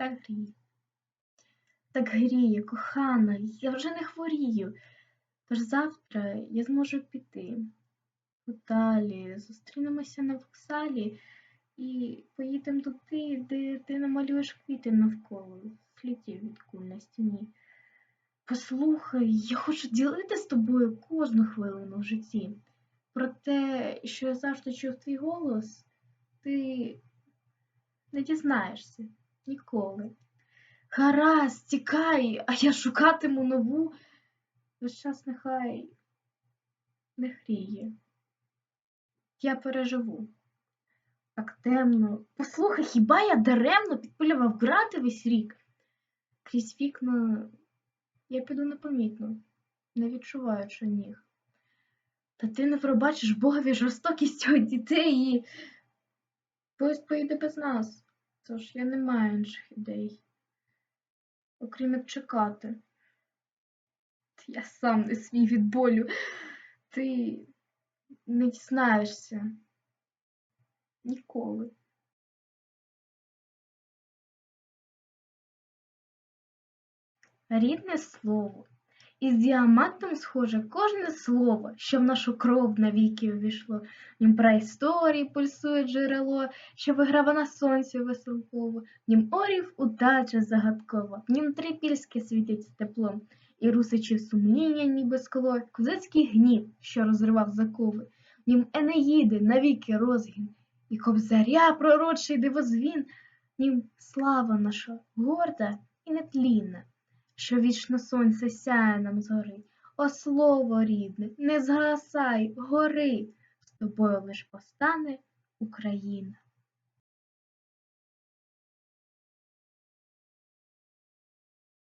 Так гріє. Так гріє, кохана, я вже не хворію. Тож завтра я зможу піти. Далі зустрінемося на вокзалі і поїдемо туди, де ти намалюєш квіти навколо, слідів від куль на стіні. Послухай, я хочу ділити з тобою кожну хвилину в житті. Про те, що я завжди чув твій голос, ти не дізнаєшся ніколи. Гаразд, тікай, а я шукатиму нову. Весь час нехай не гріє. Я переживу. Так темно. Послухай, хіба я даремно підпилював грати весь рік? Крізь вікна я піду непомітно, не відчуваючи ніг. Та ти не пробачиш Богові жорстокість цього дітей і поїзд поїде без нас. Тож я не маю інших ідей, окрім як чекати. Я сам не свій від болю. Ти не дізнаєшся ніколи. Рідне слово. Із діамантом схоже кожне слово, що в нашу кров навіки увійшло. Нім праісторії пульсує джерело, що виграва на сонці веселково, нім орів удача загадкова, нім трипільське світить теплом, і русичі сумління, ніби скло, козацький гнів, що розривав закови, нім Енеїди навіки розгін, і кобзаря пророчий дивозвін, нім слава наша горда і нетлінна що вічно сонце сяє нам згори. О, слово рідне, не згасай, гори, з тобою лиш постане Україна.